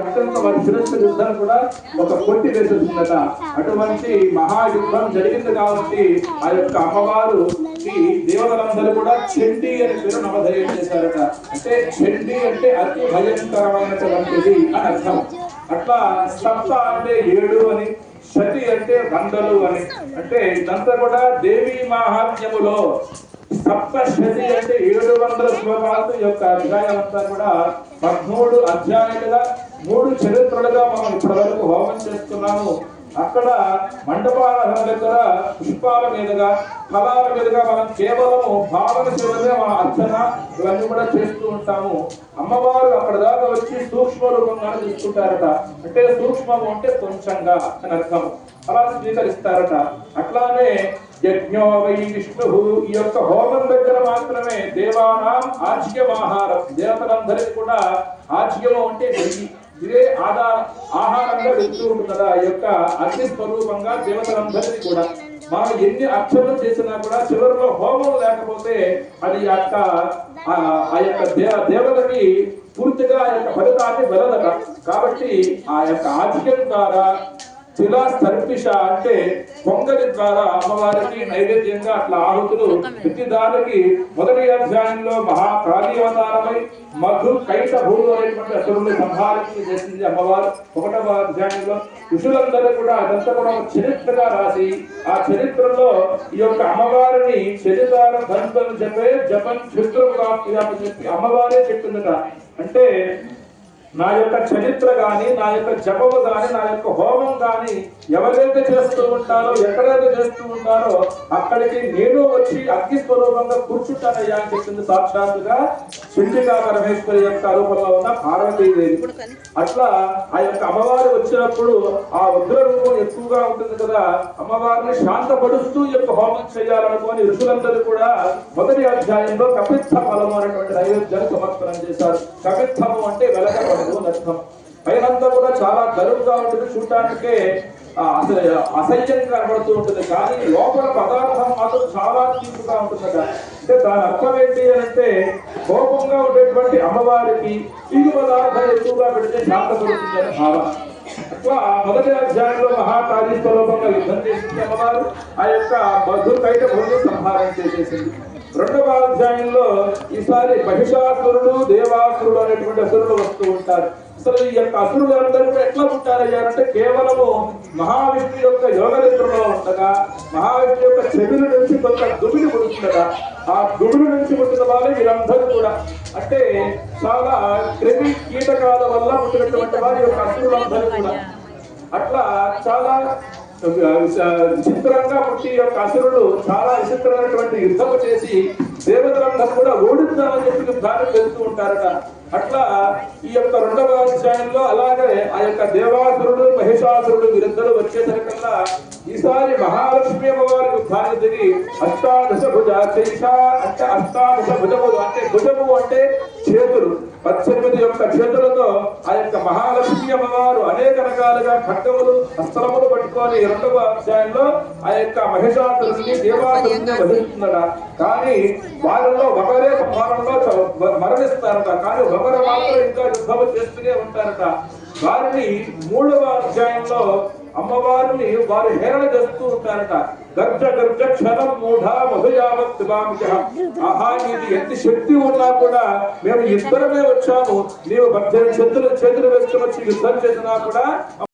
అత్యంత వారి శిరస్సు యుద్ధం కూడా. ఒక కొట్టి వేసేస్తుందట అటువంటి మహాయుద్ధం జరిగింది కాబట్టి ఆ యొక్క అమ్మవారు ఈ దేవతలందరూ కూడా చెండి అని పేరు నమధేయం చేశారట. అంటే చెండి అంటే అతి భయంకరమైనటువంటిది అని అర్థం. అట్లా సప్త అంటే ఏడు అని శతి అంటే వందలు అని. అంటే ఇదంతా కూడా దేవి మహాత్మ్యములో. సప్త శతి అంటే ఏడు వందల శ్లోకాలు యొక్క అధ్యాయం అంతా కూడా పదమూడు అధ్యాయాలుగా మూడు చరిత్రలుగా మనం ఇప్పటి వరకు హోమం చేస్తున్నాము. అక్కడ మండపాల దగ్గర పుష్పాల మీదుగా ఫలాల మీదుగా మనం కేవలము భావన శివమే మన అర్చన ఇవన్నీ కూడా చేస్తూ ఉంటాము. అమ్మవారు అక్కడ దాకా వచ్చి సూక్ష్మ రూపంగా తీసుకుంటారట. అంటే సూక్ష్మము అంటే కొంచెంగా అని అర్థం అలా స్వీకరిస్తారట. అట్లానే యజ్ఞో వై విష్ణు ఈ యొక్క హోమం దగ్గర మాత్రమే దేవానాం ఆజ్యమాహారం దేవతలందరికీ కూడా ఆజ్యము అంటే వెయ్యి. ఇదే ఆధార ఆహారంగా వెళ్తూ ఉంటుంది కదా యొక్క అగ్ని స్వరూపంగా దేవతలందరినీ కూడా. మనం ఎన్ని అక్షరం చేసినా కూడా చివరిలో హోమం లేకపోతే అది ఆ యొక్క ఆ ఆ యొక్క దేవ దేవతకి పూర్తిగా ఆ యొక్క ఫలితాన్ని వెళ్ళదట కాబట్టి ఆ యొక్క ఆధిక్యం ద్వారా శిలా సర్పిష అంటే పొంగలి ద్వారా అమ్మవారికి నైవేద్యంగా అట్లా ఆహుతులు ప్రతిదానికి మొదటి అధ్యాయంలో మహాప్రాణీవతారమై మధు కైట భూలు అనేటువంటి అసురుని సంహారించి చేసింది అమ్మవారు. ఒకటవ అధ్యాయంలో ఋషులందరూ కూడా అదంతా కూడా చరిత్రగా రాసి ఆ చరిత్రలో ఈ యొక్క అమ్మవారిని చరిత్ర దంతం చెప్పే జపం చిత్రం చెప్పి అమ్మవారే చెప్పిందట. అంటే నా యొక్క చరిత్ర గాని నా యొక్క జపము గాని నా యొక్క హోమం గాని ఎవరైతే చేస్తూ ఉంటారో ఎక్కడైతే చేస్తూ ఉంటారో అక్కడికి నేను వచ్చి అగ్ని స్వరూపంగా కూర్చుంటానయ్యా అని చెప్పింది సాక్షాత్తుగా చిండికా పరమేశ్వరి యొక్క రూపంలో ఉన్న పార్వతీదేవి. అట్లా ఆ యొక్క అమ్మవారు వచ్చినప్పుడు ఆ ఉగ్ర రూపం ఎక్కువగా ఉంటుంది కదా అమ్మవారిని శాంతపడుస్తూ యొక్క హోమం చేయాలనుకోని ఋషులందరూ కూడా మొదటి అధ్యాయంలో కపిత్థ ఫలము అనేటువంటి నైవేద్యాన్ని సమర్పణం చేశారు. కపిత్థము అంటే వెలకపడదు నష్టం అర్థం. పైనంతా కూడా చాలా గరువుగా ఉంటుంది చూడటానికే. అసలు అసహ్యంగా కనబడుతూ ఉంటుంది. కానీ లోపల పదార్థం మాత్రం చాలా తీపుగా ఉంటుందట. అంటే దాని అర్థం ఏంటి అని అంటే కోపంగా ఉండేటువంటి అమ్మవారికి తీగు పదార్థం ఎక్కువగా పెడితే శాంతపడుతుంది అని భావన. మొదటి అధ్యాయంలో మహాకాళీ లోపంగా యుద్ధం చేసింది అమ్మవారు ఆ యొక్క బధు కైట సంహారం చేసేసింది. రెండవ అధ్యాయంలో ఈసారి మహిషాసురుడు దేవాసురుడు అనేటువంటి అసురులు వస్తూ ఉంటారు. అసలు ఈ యొక్క అసురులు అందరూ కూడా ఎట్లా ఉంటారయ్యా అంటే కేవలము మహావిష్ణు యొక్క యోగ నిద్రలో ఉండగా మహావిష్ణు యొక్క చెవిల నుంచి కొంత దుమిడి పుడుతుండగా ఆ దుమిడి నుంచి పుట్టిన వాళ్ళు వీరందరూ కూడా. అంటే చాలా క్రిమి కీటకాల వల్ల పుట్టినటువంటి వారి యొక్క అసురులందరూ కూడా. అట్లా చాలా విచిత్రంగా పుట్టి యొక్క అసురులు చాలా విచిత్రమైనటువంటి యుద్ధము చేసి దేవతలందరూ కూడా ఓడిద్దామని చెప్పి దారి వెళ్తూ ఉంటారట. అట్లా ఈ యొక్క రెండవ అధ్యాయంలో అలాగే ఆ యొక్క దేవాసురుడు మహిషాసురుడు వీరిద్దరూ వచ్చేసరికల్లా ఈసారి మహాలక్ష్మి అమ్మవారి యుద్ధానికి అష్టాదశ భుజ శేష అంటే అష్టాదశ భుజములు అంటే భుజము అంటే చేతులు. పద్దెనిమిది యొక్క చేతులతో ఆ యొక్క మహాలక్ష్మి అమ్మవారు అనేక రకాలుగా ఖడ్గములు అస్త్రములు పట్టుకొని రెండవ అధ్యాయంలో ఆ యొక్క మహిషాసురుని దేవాసురుని వధిస్తుందట. కానీ వారిలో ఒకరే సంహారంలో మరణిస్తారట. కానీ ఒకరు మాత్రం ఇంకా యుద్ధము చేస్తూనే ఉంటారట. వారిని మూడవ అధ్యాయంలో అమ్మవారిని వారు హేళన చేస్తూ ఉంటారట గర్జ గర్జ క్షణం మూఢ మధుయావత్ ఆహా నీది ఎంత శక్తి ఉన్నా కూడా మేము ఇద్దరమే వచ్చాము. నీవు భర్త చేతులు చేతులు వేసుకుని వచ్చి యుద్ధం చేసినా కూడా